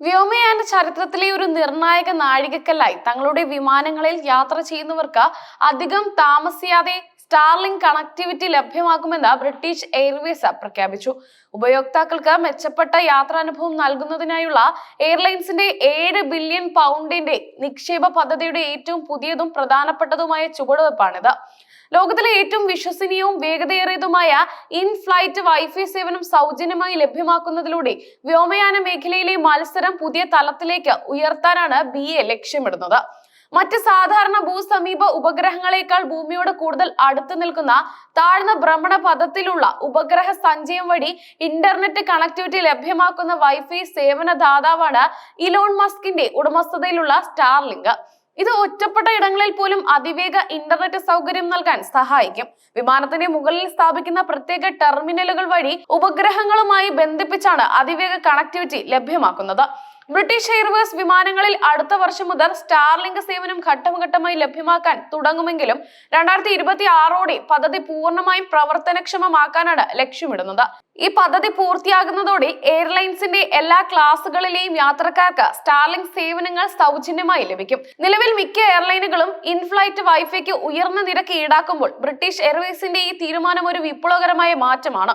വ്യോമയാന ചരിത്രത്തിലെ ഒരു നിർണായക നാഴികക്കല്ലായി തങ്ങളുടെ വിമാനങ്ങളിൽ യാത്ര ചെയ്യുന്നവർക്ക് അധികം താമസിയാതെ സ്റ്റാർലിംഗ് കണക്ടിവിറ്റി ലഭ്യമാക്കുമെന്ന് ബ്രിട്ടീഷ് എയർവേസ് പ്രഖ്യാപിച്ചു. ഉപയോക്താക്കൾക്ക് മെച്ചപ്പെട്ട യാത്രാനുഭവം നൽകുന്നതിനായുള്ള എയർലൈൻസിന്റെ ഏഴ് ബില്യൺ പൗണ്ടിന്റെ നിക്ഷേപ പദ്ധതിയുടെ ഏറ്റവും പുതിയതും പ്രധാനപ്പെട്ടതുമായ ചുവടുവെപ്പാണിത് ലോകത്തിലെ ഏറ്റവും വിശ്വസനീയവും വേഗതയേറിയതുമായ ഇൻ ഫ്ലൈറ്റ് വൈഫൈ സേവനം സൗജന്യമായി ലഭ്യമാക്കുന്നതിലൂടെ വ്യോമയാന മേഖലയിലെ മത്സരം പുതിയ തലത്തിലേക്ക് ഉയർത്താനാണ് ബി എ ലക്ഷ്യമിടുന്നത്. മറ്റ് സാധാരണ ഭൂസമീപ ഉപഗ്രഹങ്ങളെക്കാൾ ഭൂമിയോട് കൂടുതൽ അടുത്ത് നിൽക്കുന്ന താഴ്ന്ന ഭ്രമണ പഥത്തിലുള്ള ഉപഗ്രഹ സഞ്ചയം വഴി ഇന്റർനെറ്റ് കണക്ടിവിറ്റി ലഭ്യമാക്കുന്ന വൈഫൈ സേവന ദാതാവാണ് ഇലോൺ മസ്കിന്റെ ഉടമസ്ഥതയിലുള്ള സ്റ്റാർലിങ്ക്. ഇത് ഒറ്റപ്പെട്ട ഇടങ്ങളിൽ പോലും അതിവേഗ ഇന്റർനെറ്റ് സൗകര്യം നൽകാൻ സഹായിക്കും. വിമാനത്തിന്റെ മുകളിൽ സ്ഥാപിക്കുന്ന പ്രത്യേക ടെർമിനലുകൾ വഴി ഉപഗ്രഹങ്ങളുമായി ബന്ധിപ്പിച്ചാണ് അതിവേഗ കണക്ടിവിറ്റി ലഭ്യമാക്കുന്നത്. ബ്രിട്ടീഷ് എയർവേസ് വിമാനങ്ങളിൽ അടുത്ത വർഷം മുതൽ സ്റ്റാർലിങ്ക് സേവനം ഘട്ടം ഘട്ടമായി ലഭ്യമാക്കാൻ തുടങ്ങുമെങ്കിലും രണ്ടായിരത്തി ഇരുപത്തി ആറോടെ പദ്ധതി പൂർണമായും പ്രവർത്തനക്ഷമമാക്കാനാണ് ലക്ഷ്യമിടുന്നത്. ഈ പദ്ധതി പൂർത്തിയാകുന്നതോടെ എയർലൈൻസിന്റെ എല്ലാ ക്ലാസുകളിലെയും യാത്രക്കാർക്ക് സ്റ്റാർലിങ്ക് സേവനങ്ങൾ സൗജന്യമായി ലഭിക്കും. നിലവിൽ മിക്ക എയർലൈനുകളും ഇൻഫ്ലൈറ്റ് വൈഫൈക്ക് ഉയർന്ന നിരക്ക് ഈടാക്കുമ്പോൾ ബ്രിട്ടീഷ് എയർവേസിന്റെ ഈ തീരുമാനം ഒരു വിപ്ലവകരമായ മാറ്റമാണ്.